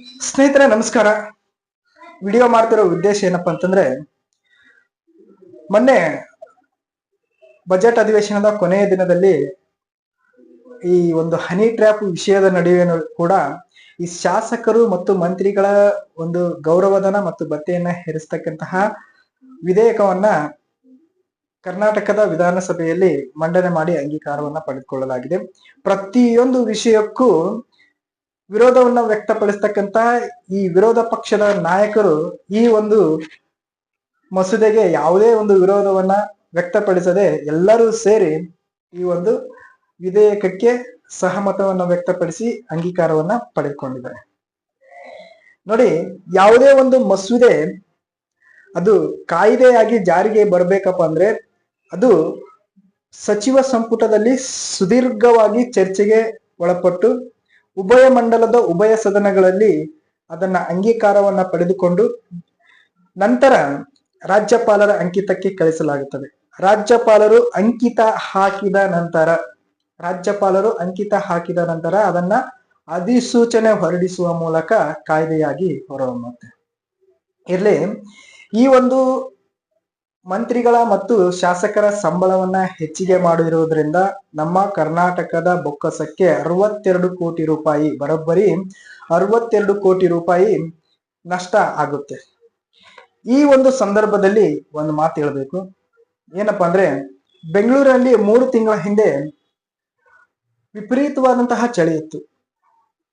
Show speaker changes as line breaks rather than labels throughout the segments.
ಸ್ನೇಹಿತರೆ, ನಮಸ್ಕಾರ. ವಿಡಿಯೋ ಮಾಡ್ತಿರೋ ಉದ್ದೇಶ ಏನಪ್ಪಾ ಅಂತಂದ್ರೆ, ಮೊನ್ನೆ ಬಜೆಟ್ ಅಧಿವೇಶನದ ಕೊನೆಯ ದಿನದಲ್ಲಿ ಈ ಒಂದು ಹನಿ ಟ್ರ್ಯಾಪ್ ವಿಷಯದ ನಡುವೆ ಕೂಡ ಈ ಶಾಸಕರು ಮತ್ತು ಮಂತ್ರಿಗಳ ಒಂದು ಗೌರವಧನ ಮತ್ತು ಭತ್ಯೆಯನ್ನ ಹೇರಿಸ್ತಕ್ಕಂತಹ ವಿಧೇಯಕವನ್ನ ಕರ್ನಾಟಕದ ವಿಧಾನಸಭೆಯಲ್ಲಿ ಮಂಡನೆ ಮಾಡಿ ಅಂಗೀಕಾರವನ್ನ ಪಡೆದುಕೊಳ್ಳಲಾಗಿದೆ. ಪ್ರತಿಯೊಂದು ವಿಷಯಕ್ಕೂ ವಿರೋಧವನ್ನ ವ್ಯಕ್ತಪಡಿಸ್ತಕ್ಕಂತ ಈ ವಿರೋಧ ಪಕ್ಷದ ನಾಯಕರು ಈ ಒಂದು ಮಸೂದೆಗೆ ಯಾವುದೇ ಒಂದು ವಿರೋಧವನ್ನ ವ್ಯಕ್ತಪಡಿಸದೆ ಎಲ್ಲರೂ ಸೇರಿ ಈ ಒಂದು ವಿಧೇಯಕಕ್ಕೆ ಸಹಮತವನ್ನು ವ್ಯಕ್ತಪಡಿಸಿ ಅಂಗೀಕಾರವನ್ನ ಪಡೆದುಕೊಂಡಿದ್ದಾರೆ. ನೋಡಿ, ಯಾವುದೇ ಒಂದು ಮಸೂದೆ ಅದು ಕಾಯ್ದೆಯಾಗಿ ಜಾರಿಗೆ ಬರಬೇಕಪ್ಪ ಅಂದ್ರೆ ಅದು ಸಚಿವ ಸಂಪುಟದಲ್ಲಿ ಸುದೀರ್ಘವಾಗಿ ಚರ್ಚೆಗೆ ಒಳಪಟ್ಟು ಉಭಯ ಮಂಡಲದ ಉಭಯ ಸದನಗಳಲ್ಲಿ ಅದನ್ನ ಅಂಗೀಕಾರವನ್ನ ಪಡೆದುಕೊಂಡು ನಂತರ ರಾಜ್ಯಪಾಲರ ಅಂಕಿತಕ್ಕೆ ಕಳಿಸಲಾಗುತ್ತದೆ. ರಾಜ್ಯಪಾಲರು ಅಂಕಿತ ಹಾಕಿದ ನಂತರ, ರಾಜ್ಯಪಾಲರು ಅಂಕಿತ ಹಾಕಿದ ನಂತರ ಅದನ್ನ ಅಧಿಸೂಚನೆ ಹೊರಡಿಸುವ ಮೂಲಕ ಕಾಯ್ದೆಯಾಗಿ ಹೊರಹೊಮ್ಮುತ್ತೆ. ಇರ್ಲಿ, ಈ ಒಂದು ಮಂತ್ರಿಗಳ ಮತ್ತು ಶಾಸಕರ ಸಂಬಳವನ್ನ ಹೆಚ್ಚಿಗೆ ಮಾಡಿರುವುದರಿಂದ ನಮ್ಮ ಕರ್ನಾಟಕದ ಬೊಕ್ಕಸಕ್ಕೆ ಅರವತ್ತೆರಡು ಕೋಟಿ ರೂಪಾಯಿ ಬರೋಬ್ಬರಿ, ಅರವತ್ತೆರಡು ಕೋಟಿ ರೂಪಾಯಿ ನಷ್ಟ ಆಗುತ್ತೆ. ಈ ಒಂದು ಸಂದರ್ಭದಲ್ಲಿ ಒಂದು ಮಾತು ಹೇಳಬೇಕು. ಏನಪ್ಪ ಅಂದ್ರೆ, ಬೆಂಗಳೂರಲ್ಲಿ ಮೂರು ತಿಂಗಳ ಹಿಂದೆ ವಿಪರೀತವಾದಂತಹ ಚಳಿ ಇತ್ತು.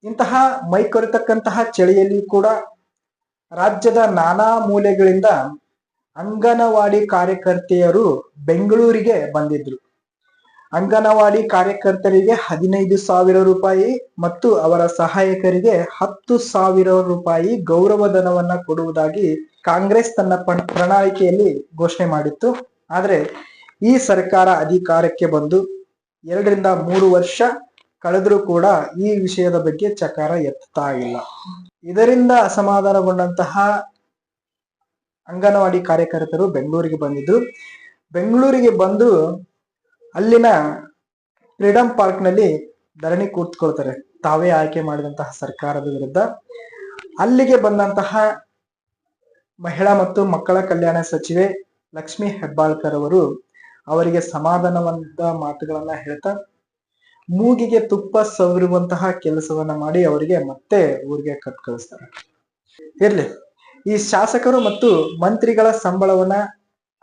ಇಂತಹ ಮೈಕೊರೆತಕ್ಕಂತಹ ಚಳಿಯಲ್ಲಿ ಕೂಡ ರಾಜ್ಯದ ನಾನಾ ಮೂಲೆಗಳಿಂದ ಅಂಗನವಾಡಿ ಕಾರ್ಯಕರ್ತೆಯರು ಬೆಂಗಳೂರಿಗೆ ಬಂದಿದ್ರು. ಅಂಗನವಾಡಿ ಕಾರ್ಯಕರ್ತರಿಗೆ ಹದಿನೈದು ಸಾವಿರ ರೂಪಾಯಿ ಮತ್ತು ಅವರ ಸಹಾಯಕರಿಗೆ ಹತ್ತು ಸಾವಿರ ರೂಪಾಯಿ ಗೌರವಧನವನ್ನ ಕೊಡುವುದಾಗಿ ಕಾಂಗ್ರೆಸ್ ತನ್ನ ಪ್ರಣಾಳಿಕೆಯಲ್ಲಿ ಘೋಷಣೆ ಮಾಡಿತ್ತು. ಆದರೆ ಈ ಸರ್ಕಾರ ಅಧಿಕಾರಕ್ಕೆ ಬಂದು ಎರಡರಿಂದ ಮೂರು ವರ್ಷ ಕಳೆದರೂ ಕೂಡ ಈ ವಿಷಯದ ಬಗ್ಗೆ ಚಕಾರ ಎತ್ತಾ ಇಲ್ಲ. ಇದರಿಂದ ಅಸಮಾಧಾನಗೊಂಡಂತಹ ಅಂಗನವಾಡಿ ಕಾರ್ಯಕರ್ತರು ಬೆಂಗಳೂರಿಗೆ ಬಂದಿದ್ರು ಬೆಂಗಳೂರಿಗೆ ಬಂದು ಅಲ್ಲಿನ ಫ್ರೀಡಂ ಪಾರ್ಕ್ನಲ್ಲಿ ಧರಣಿ ಕೂತ್ಕೊಳ್ತಾರೆ. ತಾವೇ ಆಯ್ಕೆ ಮಾಡಿದಂತಹ ಸರ್ಕಾರದ ವಿರುದ್ಧ. ಅಲ್ಲಿಗೆ ಬಂದಂತಹ ಮಹಿಳಾ ಮತ್ತು ಮಕ್ಕಳ ಕಲ್ಯಾಣ ಸಚಿವೆ ಲಕ್ಷ್ಮಿ ಹೆಬ್ಬಾಳ್ಕರ್ ಅವರು ಅವರಿಗೆ ಸಮಾಧಾನವಂತ ಮಾತುಗಳನ್ನ ಹೇಳ್ತಾ, ಮೂಗಿಗೆ ತುಪ್ಪ ಸವರುವಂತಹ ಕೆಲಸವನ್ನ ಮಾಡಿ ಅವರಿಗೆ ಮತ್ತೆ ಊರಿಗೆ ಕಟ್ ಕಳಿಸ್ತಾರೆ. ಇರ್ಲಿ. ಈ ಶಾಸಕರು ಮತ್ತು ಮಂತ್ರಿಗಳ ಸಂಬಳವನ್ನ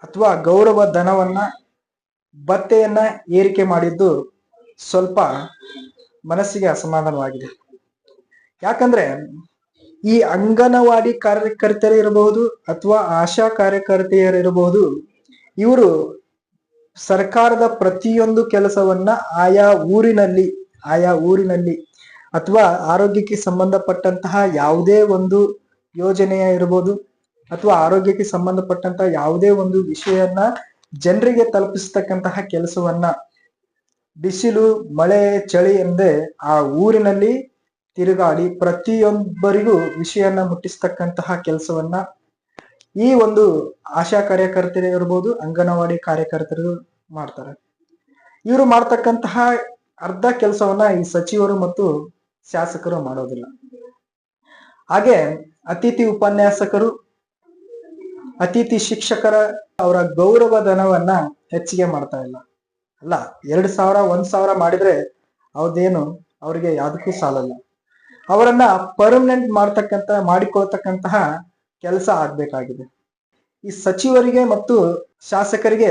ಅಥವಾ ಗೌರವ ಧನವನ್ನ ಭತ್ತೆಯನ್ನ ಏರಿಕೆ ಮಾಡಿದ್ದು ಸ್ವಲ್ಪ ಮನಸ್ಸಿಗೆ ಅಸಮಾಧಾನವಾಗಿದೆ. ಯಾಕಂದ್ರೆ ಈ ಅಂಗನವಾಡಿ ಕಾರ್ಯಕರ್ತರಿರಬಹುದು ಅಥವಾ ಆಶಾ ಕಾರ್ಯಕರ್ತೆಯರಿರಬಹುದು ಇವರು ಸರ್ಕಾರದ ಪ್ರತಿಯೊಂದು ಕೆಲಸವನ್ನ ಆಯಾ ಊರಿನಲ್ಲಿ ಆಯಾ ಊರಿನಲ್ಲಿ ಅಥವಾ ಆರೋಗ್ಯಕ್ಕೆ ಸಂಬಂಧಪಟ್ಟಂತಹ ಯಾವುದೇ ಒಂದು ಯೋಜನೆಯ ಇರ್ಬೋದು ಅಥವಾ ಆರೋಗ್ಯಕ್ಕೆ ಸಂಬಂಧಪಟ್ಟಂತಹ ಯಾವುದೇ ಒಂದು ವಿಷಯನ್ನ ಜನರಿಗೆ ತಲುಪಿಸ್ತಕ್ಕಂತಹ ಕೆಲಸವನ್ನ ಬಿಸಿಲು, ಮಳೆ, ಚಳಿ ಎಂದೇ ಆ ಊರಿನಲ್ಲಿ ತಿರುಗಾಡಿ ಪ್ರತಿಯೊಬ್ಬರಿಗೂ ವಿಷಯನ್ನ ಮುಟ್ಟಿಸ್ತಕ್ಕಂತಹ ಕೆಲಸವನ್ನ ಈ ಒಂದು ಆಶಾ ಕಾರ್ಯಕರ್ತರು ಇರ್ಬೋದು, ಅಂಗನವಾಡಿ ಕಾರ್ಯಕರ್ತರು ಮಾಡ್ತಾರೆ. ಇವರು ಮಾಡ್ತಕ್ಕಂತಹ ಅರ್ಧ ಕೆಲಸವನ್ನ ಈ ಸಚಿವರು ಮತ್ತು ಶಾಸಕರು ಮಾಡೋದಿಲ್ಲ. ಹಾಗೆ ಅತಿಥಿ ಉಪನ್ಯಾಸಕರು, ಅತಿಥಿ ಶಿಕ್ಷಕರ ಅವರ ಗೌರವ ಧನವನ್ನ ಹೆಚ್ಚಿಗೆ ಮಾಡ್ತಾ ಇಲ್ಲ. ಅಲ್ಲ, ಎರಡ್ ಸಾವಿರ, ಒಂದ್ ಸಾವಿರ ಮಾಡಿದ್ರೆ ಅವ್ರದ್ದೇನು ಅವ್ರಿಗೆ ಯಾವುದಕ್ಕೂ ಸಾಲಲ್ಲ. ಅವರನ್ನ ಪರ್ಮನೆಂಟ್ ಮಾಡ್ತಕ್ಕಂತ ಮಾಡಿಕೊಳ್ತಕ್ಕಂತಹ ಕೆಲಸ ಆಗ್ಬೇಕಾಗಿದೆ. ಈ ಸಚಿವರಿಗೆ ಮತ್ತು ಶಾಸಕರಿಗೆ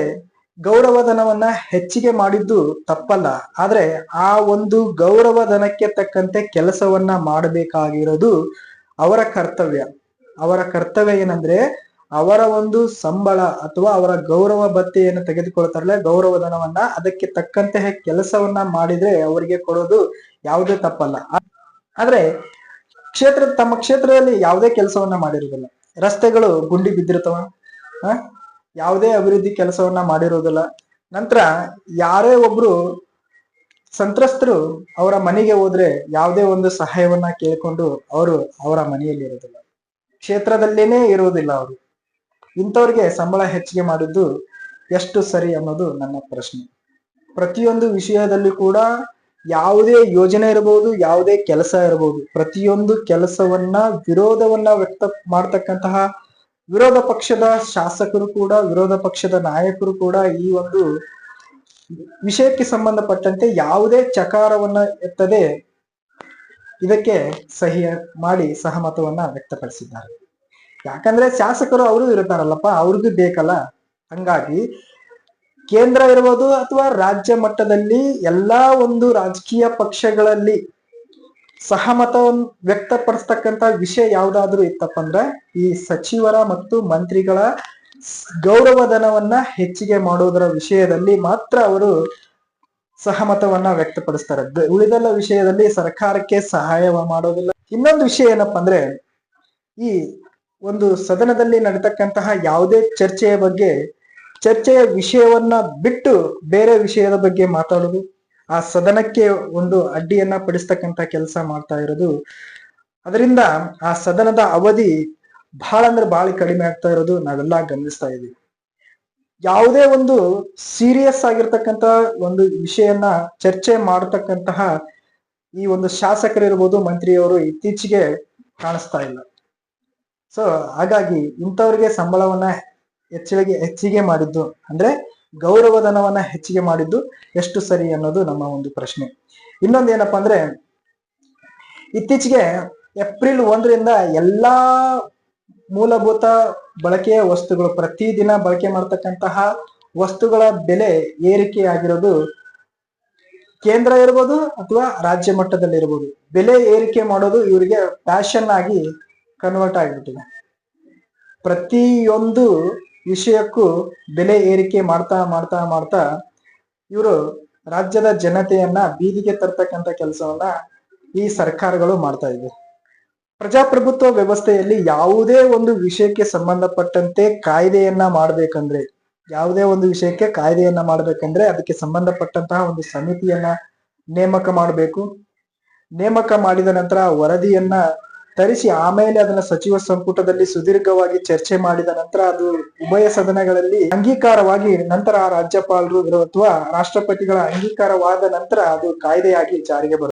ಗೌರವಧನವನ್ನ ಹೆಚ್ಚಿಗೆ ಮಾಡಿದ್ದು ತಪ್ಪಲ್ಲ. ಆದ್ರೆ ಆ ಒಂದು ಗೌರವಧನಕ್ಕೆ ತಕ್ಕಂತೆ ಕೆಲಸವನ್ನ ಮಾಡಬೇಕಾಗಿರೋದು ಅವರ ಕರ್ತವ್ಯ. ಅವರ ಕರ್ತವ್ಯ ಏನಂದ್ರೆ ಅವರ ಒಂದು ಸಂಬಳ ಅಥವಾ ಅವರ ಗೌರವ ಭತ್ಯೆಯನ್ನು ತೆಗೆದುಕೊಳ್ತಾರಲ್ಲ, ಗೌರವಧನವನ್ನ, ಅದಕ್ಕೆ ತಕ್ಕಂತೆ ಕೆಲಸವನ್ನ ಮಾಡಿದ್ರೆ ಅವರಿಗೆ ಕೊಡೋದು ಯಾವುದೇ ತಪ್ಪಲ್ಲ. ಆದ್ರೆ ಕ್ಷೇತ್ರ, ತಮ್ಮ ಕ್ಷೇತ್ರದಲ್ಲಿ ಯಾವುದೇ ಕೆಲಸವನ್ನ ಮಾಡಿರೋದಿಲ್ಲ. ರಸ್ತೆಗಳು ಗುಂಡಿ ಬಿದ್ದಿರ್ತವ? ಯಾವುದೇ ಅಭಿವೃದ್ಧಿ ಕೆಲಸವನ್ನ ಮಾಡಿರೋದಿಲ್ಲ. ನಂತರ ಯಾರೇ ಒಬ್ರು ಸಂತ್ರಸ್ತರು ಅವರ ಮನೆಗೆ ಹೋದ್ರೆ ಯಾವುದೇ ಒಂದು ಸಹಾಯವನ್ನ ಕೇಳಿಕೊಂಡು ಅವರು ಅವರ ಮನೆಯಲ್ಲಿ ಇರೋದಿಲ್ಲ ಕ್ಷೇತ್ರದಲ್ಲೇನೆ ಇರುವುದಿಲ್ಲ ಅವರು. ಇಂಥವ್ರಿಗೆ ಸಂಬಳ ಹೆಚ್ಚಿಗೆ ಮಾಡಿದ್ದು ಎಷ್ಟು ಸರಿ ಅನ್ನೋದು ನನ್ನ ಪ್ರಶ್ನೆ. ಪ್ರತಿಯೊಂದು ವಿಷಯದಲ್ಲಿ ಕೂಡ ಯಾವುದೇ ಯೋಜನೆ ಇರಬಹುದು ಯಾವುದೇ ಕೆಲಸ ಇರಬಹುದು ಪ್ರತಿಯೊಂದು ಕೆಲಸವನ್ನ ವಿರೋಧವನ್ನ ವ್ಯಕ್ತ ಮಾಡ್ತಕ್ಕಂತಹ ವಿರೋಧ ಪಕ್ಷದ ಶಾಸಕರು ಕೂಡ, ವಿರೋಧ ಪಕ್ಷದ ನಾಯಕರು ಕೂಡ ಈ ಒಂದು ವಿಷಯಕ್ಕೆ ಸಂಬಂಧಪಟ್ಟಂತೆ ಯಾವುದೇ ಚಕಾರವನ್ನ ಎತ್ತದೆ ಇದಕ್ಕೆ ಸಹಿ ಮಾಡಿ ಸಹಮತವನ್ನ ವ್ಯಕ್ತಪಡಿಸಿದ್ದಾರೆ. ಯಾಕಂದ್ರೆ ಶಾಸಕರು ಅವರು ಇರ್ತಾರಲ್ಲಪ್ಪ, ಅವ್ರದ್ದು ಬೇಕಲ್ಲ. ಹಂಗಾಗಿ ಕೇಂದ್ರ ಇರ್ಬೋದು ಅಥವಾ ರಾಜ್ಯ ಮಟ್ಟದಲ್ಲಿ ಎಲ್ಲಾ ಒಂದು ರಾಜಕೀಯ ಪಕ್ಷಗಳಲ್ಲಿ ಸಹಮತವನ್ನು ವ್ಯಕ್ತಪಡಿಸ್ತಕ್ಕಂತ ವಿಷಯ ಯಾವ್ದಾದ್ರು ಇತ್ತಪ್ಪ ಅಂದ್ರೆ ಈ ಸಚಿವರ ಮತ್ತು ಮಂತ್ರಿಗಳ ಗೌರವಧನವನ್ನ ಹೆಚ್ಚಿಗೆ ಮಾಡೋದರ ವಿಷಯದಲ್ಲಿ ಮಾತ್ರ ಅವರು ಸಹಮತವನ್ನ ವ್ಯಕ್ತಪಡಿಸ್ತಾರೆ. ಉಳಿದೆಲ್ಲ ವಿಷಯದಲ್ಲಿ ಸರ್ಕಾರಕ್ಕೆ ಸಹಾಯ ಮಾಡೋದಿಲ್ಲ. ಇನ್ನೊಂದು ವಿಷಯ ಏನಪ್ಪಾ ಅಂದ್ರೆ, ಈ ಒಂದು ಸದನದಲ್ಲಿ ನಡೀತಕ್ಕಂತಹ ಯಾವುದೇ ಚರ್ಚೆಯ ಬಗ್ಗೆ, ಚರ್ಚೆಯ ವಿಷಯವನ್ನ ಬಿಟ್ಟು ಬೇರೆ ವಿಷಯದ ಬಗ್ಗೆ ಮಾತಾಡೋದು, ಆ ಸದನಕ್ಕೆ ಒಂದು ಅಡ್ಡಿಯನ್ನ ಪಡಿಸ್ತಕ್ಕಂತ ಕೆಲಸ ಮಾಡ್ತಾ ಇರೋದು, ಅದರಿಂದ ಆ ಸದನದ ಅವಧಿ ಬಹಳ ಅಂದ್ರೆ ಬಹಳ ಕಡಿಮೆ ಆಗ್ತಾ ಇರೋದು ನಾವೆಲ್ಲ ಗಮನಿಸ್ತಾ ಇದೀವಿ. ಯಾವುದೇ ಒಂದು ಸೀರಿಯಸ್ ಆಗಿರ್ತಕ್ಕಂತ ಒಂದು ವಿಷಯನ್ನ ಚರ್ಚೆ ಮಾಡತಕ್ಕಂತಹ ಈ ಒಂದು ಶಾಸಕರಿರ್ಬೋದು ಮಂತ್ರಿಯವರು ಇತ್ತೀಚೆಗೆ ಕಾಣಿಸ್ತಾ ಇಲ್ಲ. ಸೊ ಹಾಗಾಗಿ ಇಂಥವ್ರಿಗೆ ಸಂಬಳವನ್ನ ಹೆಚ್ಚಿಗೆ ಹೆಚ್ಚಿಗೆ ಮಾಡಿದ್ದು ಅಂದ್ರೆ ಗೌರವಧನವನ್ನ ಹೆಚ್ಚಿಗೆ ಮಾಡಿದ್ದು ಎಷ್ಟು ಸರಿ ಅನ್ನೋದು ನಮ್ಮ ಒಂದು ಪ್ರಶ್ನೆ. ಇನ್ನೊಂದು ಏನಪ್ಪಾ ಅಂದ್ರೆ ಇತ್ತೀಚೆಗೆ ಏಪ್ರಿಲ್ ಒಂದರಿಂದ ಎಲ್ಲಾ ಮೂಲಭೂತ ಬಳಕೆಯ ವಸ್ತುಗಳು, ಪ್ರತಿದಿನ ಬಳಕೆ ಮಾಡ್ತಕ್ಕಂತಹ ವಸ್ತುಗಳ ಬೆಲೆ ಏರಿಕೆ ಆಗಿರೋದು ಕೇಂದ್ರ ಇರ್ಬೋದು ಅಥವಾ ರಾಜ್ಯ ಮಟ್ಟದಲ್ಲಿ ಇರ್ಬೋದು. ಬೆಲೆ ಏರಿಕೆ ಮಾಡೋದು ಇವರಿಗೆ ಫ್ಯಾಷನ್ ಆಗಿ ಕನ್ವರ್ಟ್ ಆಗಿಬಿಟ್ಟಿದೆ. ಪ್ರತಿಯೊಂದು ವಿಷಯಕ್ಕೂ ಬೆಲೆ ಏರಿಕೆ ಮಾಡ್ತಾ ಮಾಡ್ತಾ ಮಾಡ್ತಾ ಇವರು ರಾಜ್ಯದ ಜನತೆಯನ್ನ ಬೀದಿಗೆ ತರ್ತಕ್ಕಂಥ ಕೆಲಸವನ್ನ ಈ ಸರ್ಕಾರಗಳು ಮಾಡ್ತಾ ಇವೆ. ಪ್ರಜಾಪ್ರಭುತ್ವ ವ್ಯವಸ್ಥೆಯಲ್ಲಿ ಯಾವುದೇ ಒಂದು ವಿಷಯಕ್ಕೆ ಸಂಬಂಧಪಟ್ಟಂತೆ ಕಾಯ್ದೆಯನ್ನ ಮಾಡ್ಬೇಕಂದ್ರೆ, ಯಾವುದೇ ಒಂದು ವಿಷಯಕ್ಕೆ ಕಾಯ್ದೆಯನ್ನ ಮಾಡ್ಬೇಕಂದ್ರೆ ಅದಕ್ಕೆ ಸಂಬಂಧಪಟ್ಟಂತಹ ಒಂದು ಸಮಿತಿಯನ್ನ ನೇಮಕ ಮಾಡಬೇಕು. ನೇಮಕ ಮಾಡಿದ ನಂತರ ವರದಿಯನ್ನ ತರಿಸಿ ಆಮೇಲೆ ಅದನ್ನ ಸಚಿವ ಸಂಪುಟದಲ್ಲಿ ಸುದೀರ್ಘವಾಗಿ ಚರ್ಚೆ ಮಾಡಿದ ನಂತರ ಅದು ಉಭಯ ಸದನಗಳಲ್ಲಿ ಅಂಗೀಕಾರವಾಗಿ ನಂತರ ರಾಜ್ಯಪಾಲರು ಅಥವಾ ರಾಷ್ಟ್ರಪತಿಗಳ ಅಂಗೀಕಾರವಾದ ನಂತರ ಅದು ಕಾಯ್ದೆಯಾಗಿ ಜಾರಿಗೆ ಬರುತ್ತೆ